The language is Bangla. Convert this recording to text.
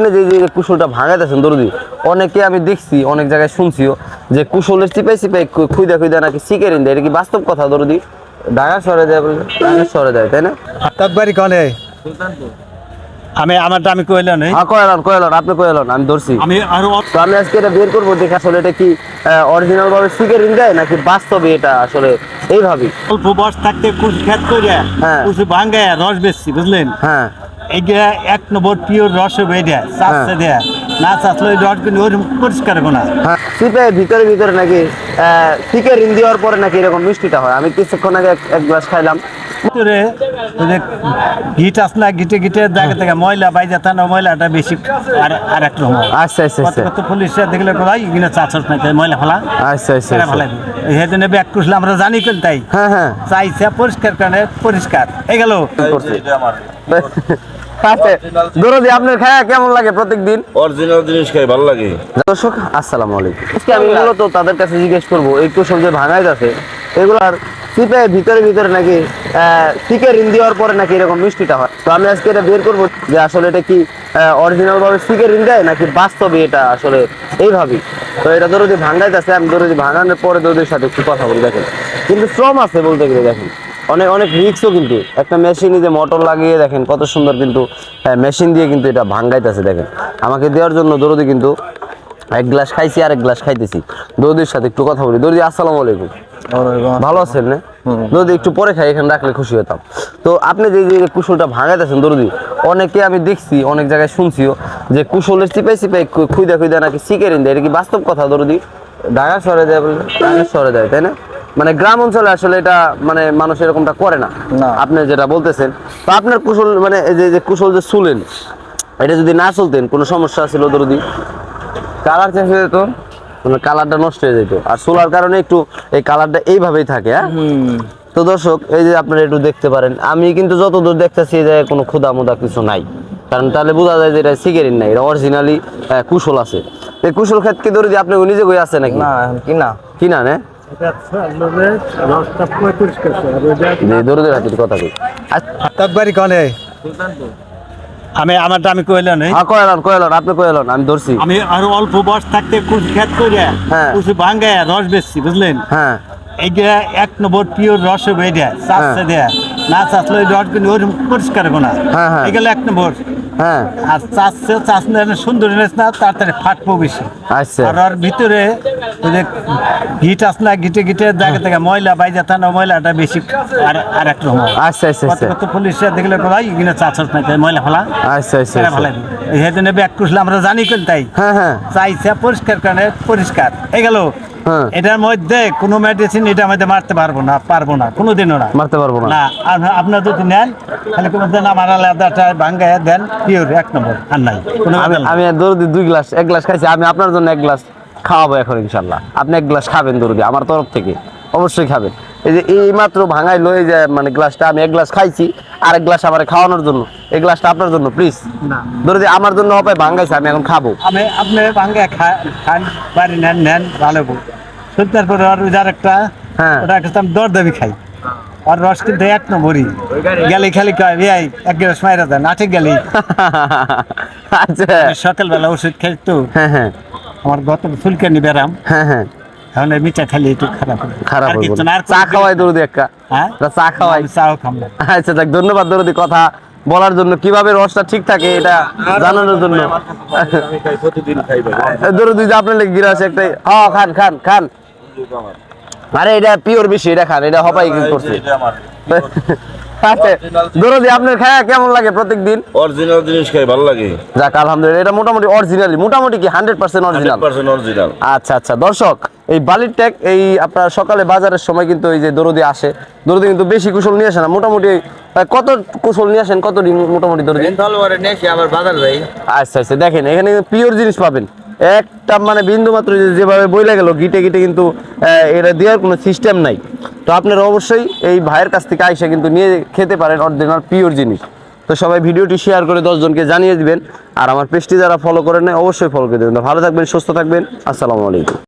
আপনি যে যে কুশলটা ভাঙাইতেছেন দরদি অনেকে আমি দেখছি অনেক জায়গায় শুনছিও যে কুশলের চিপাই চিপাই খু- খুইদা খুইদা নাকি শিকারিন দেয়। এটা কি বাস্তব কথা দরদি? ঢাকা শহরে দেয় বলে ঢাকা শহরে দেয় তাই না? তকবারি কলে আমি আমারটা আমি কইলাম হ্যাঁ কয়েলন আপনি কয়েলন আমি ধরছি। আমি আরও আমি আজকে এটা বের করব দেখে আসলে এটা কি অরিজিনাল ভাবে শিকারিন দেয় নাকি বাস্তবে এটা আসলে এইভাবে অল্প বয়স থাকতে কুশ খেত করে হ্যাঁ। ভাঙ্গায় রস বেশি বুঝলেন? হ্যাঁ। এইটা এক নম্বর পিওর রস বেয়ে দেয় চাষে দেয়। না চাষলে ওই রস কিন্তু ওরকম পরিষ্কার হ্যাঁ শীতে ভিতরে ভিতরে নাকি শিকারিন দেওয়ার পরে নাকি এরকম মিষ্টিটা হয়। আমি কিছুক্ষণ আগে এক- গ্লাস খাইলাম। ভিতরে গিট আসলা গিটে গিটে জায়গা থেকে ময়লা বাইজা থানা ময়লাটা বেশি আর আর এক রকম আচ্ছা আচ্ছা কত আচ্ছা কত পুলিশরা দেখলে কোথায় এখানে চাষাস না তাই ময়লা ফেলা। আচ্ছা আচ্ছা আচ্ছা। ফেলাই এই জন্য ব্যাগ কুসলে আমরা জানি কেন তাই। হ্যাঁ হ্যাঁ। চাইছে পরিষ্কার কারণে পরিষ্কার। এই গেল। দরদি আপনার খায়া কেমন লাগে প্রত্যেকদিন? অরিজিনাল জিনিস খাই ভালো লাগে। দর্শক আসসালামু আলাইকুম। আজকে আমি মূলত তাদের কাছে জিজ্ঞেস করব এই কুশল যে আছে এগুলার চিপে ভিতরে ভিতরে নাকি দেওয়ার পরে নাকি এরকম মিষ্টিটা হয়? তো আমি আজকে এটা বের করব যে আসলে এটা কি অরিজিনাল ভাবে শিকারিন দেয় নাকি বাস্তবে এটা আসলে এইভাবে তো এটা দরদি ভাঙাইতেছে আমি দরদি ভাঙানোর পরে দরদির সাথে একটু কথা বলি দেখেন। কিন্তু শ্রম আছে বলতে গেলে দেখেন। অনেক অনেক রিক্সও কিন্তু। একটা মেশিনে যে মোটর লাগিয়ে দেখেন কত সুন্দর কিন্তু মেশিন দিয়ে কিন্তু এটা ভাঙ্গাইতেছে দেখেন। আমাকে দেওয়ার জন্য দরদি কিন্তু এক গ্লাস খাইছি আর এক গ্লাস খাইতেছি। দৌদির সাথে একটু কথা বলি। দৌদি আসসালামু আলাইকুম। ভালো আছেন না? দৌদি একটু পরে খাই এখানে রাখলে খুশি হতাম। তো আপনি যে যে কুশলটা ভাঙাইতেছেন দৌদি অনেকে আমি দেখছি অনেক জায়গায় শুনছিও যে কুশলের চিপাই চিপাই খু- খুইদা খুইদা নাকি শিকারিন দেয় এটা কি বাস্তব কথা দৌদি ঢাকা শহরে দেয় বলে ঢাকা শহরে দেয় তাই না? মানে গ্রাম অঞ্চলে আসলে এটা মানে মানুষ এরকমটা করে না। আপনি যেটা বলতেছেন তো আপনার কুশল মানে এই যে কুশল যে শুলেন এটা যদি না চলতেন কোনো সমস্যা ছিল দরদি? কালার চেঞ্জ হয়ে যেত। মানে কালারটা নষ্ট হয়ে যেত। আর সোলার কারণে একটু এই কালারটা এইভাবেই থাকে হ্যাঁ? তো দর্শক এই যে আপনারা একটু দেখতে পারেন আমি কিন্তু যতদূর দেখতেছি যে কোনো ক্ষুদা মুদা কিছু নাই। কারণ তাহলে বোঝা যায় যে এটা সিগারেট নাই এটা অরিজিনালি কুশল আছে। এই কুশল ক্ষেত কি ধরে আপনি নিজে কই আছে নাকি? না কি না কি না? নে রসটা পরিষ্কার যে দরদের হাতের কথা কই। তকবারি কলে আমি আমারটা আমি কইলাম হ্যাঁ কয়েলন কয়েলন আপনি কয়েলন আমি ধরছি। আমি আরও অল্প বয়স থাকতে কুশ খেত করে হ্যাঁ। কুশ ভাঙ্গায় রস বেশি বুঝলেন? হ্যাঁ। এইটা এক নম্বর পিওর রস দেয় না চাষলে ওই রস কিন্তু ওরকম পরিষ্কার গোনা হ্যাঁ, হ্যাঁ। এগুলো এক নম্বর। হ্যাঁ। আর চাষছে চাষ না সুন্দর না তাড়াতাড়ি ফাটবো বেশি। আচ্ছা। আর ওর ভিতরে ওই যে গিট আসলা গিটে গিটে জায়গা থেকে ময়লা বাইজা থানা ময়লাটা বেশি আর আর এক রকম। আচ্ছা আচ্ছা কত আচ্ছা পুলিশরা দেখলে এখানে না ময়লা ফেলা। আচ্ছা আচ্ছা আচ্ছা। এই জন্য ব্যাগ কুসলে আমরা জানি কেন তাই। হ্যাঁ হ্যাঁ। চাইছে পরিষ্কার কারণে পরিষ্কার। এই গেল। হ্যাঁ। এটার মধ্যে কোনো মেডিসিন এটার মধ্যে মারতে পারব না পারব না কোনোদিনও না। মারতে পারব না। না আপনার যদি নেন তাহলে কোনো দেন আমার আলাদাটা ভাঙ্গায় দেন পিওর এক নম্বর আর নাই আমি দুই গ্লাস এক গ্লাস খাইছি আমি আপনার জন্য এক গ্লাস। খাওয়াবো এখন ইনশাল্লাহ আপনি এক গ্লাস খাবেন দরদি আমার তরফ থেকে। অবশ্যই খাবেন। এই যে এই মাত্র ভাঙাইলো এই যে মানে গ্লাসটা আমি এক গ্লাস খাইছি আর এক গ্লাস আমার খাওয়ানোর জন্য। এই গ্লাসটা আপনার জন্য প্লিজ না। দরদি আমার জন্য হবে ভাঙাইছে আমি এখন খাব। আমি আপনি ভাঙ্গা খান বাড়ি নেন নেন ভালো সুলতার পরে আর যার একটা হ্যাঁ। ওটা একটা আমি দর দাবি খাই। আর রস কিন্তু এক নম্বরই। গেলে খালি কয় এই এক গ্লাস মাইরা দেন আটে গেলি আচ্ছা। সকালবেলা ওষুধ খাই তো। হ্যাঁ হ্যাঁ। আমার গত ফুলকানি বেরাম হ্যাঁ হ্যাঁ। এখন মিঠা খালি একটু খারাপ হবে। খারাপ চা খাওয়াই দরদি একটা। হ্যাঁ? চা খাওয়াই। চাও খাম আচ্ছা দেখ ধন্যবাদ দরদি কথা বলার জন্য। কীভাবে রসটা ঠিক থাকে এটা জানানোর জন্য? আমি খাই প্রতিদিন খাই ভাই। দরদি যে আপনার লেগে গিরাস একটাই হ্যাঁ খান খান খান। আরে এটা পিওর বেশি এটা খান এটা হবাই করছে। আচ্ছা দরদি আপনার খায়া কেমন লাগে প্রত্যেকদিন? অরিজিনাল জিনিস খাই ভালো লাগে। যাক আলহামদুলিল্লাহ এটা মোটামুটি অরিজিনালি মোটামুটি কি হান্ড্রেড পার্সেন্ট অরিজিনাল অরিজিনাল আচ্ছা আচ্ছা দর্শক এই বালির ট্যাগ এই আপনার সকালে বাজারের সময় কিন্তু এই যে দরদি আসে। দরদি কিন্তু বেশি কুশল নিয়ে আসে না মোটামুটি কত কুশল নিয়ে আসেন কত দিন মোটামুটি দরদি আবার বাজার যাই। আচ্ছা আচ্ছা দেখেন এখানে পিওর জিনিস পাবেন। একটা মানে বিন্দু মাত্র যেভাবে বইলে গেল গিটে গিটে কিন্তু আহ, এটা দেওয়ার কোনো সিস্টেম নাই। তো আপনারা অবশ্যই এই ভাইয়ের কাছ থেকে আইসা কিন্তু নিয়ে খেতে পারেন অরিজিনাল পিওর জিনিস। তো সবাই ভিডিওটি শেয়ার করে দশজনকে জানিয়ে দিবেন। আর আমার পেজটি যারা ফলো করেন অবশ্যই ফলো করে দেবেন। ভালো থাকবেন, সুস্থ থাকবেন। আসসালামু আলাইকুম।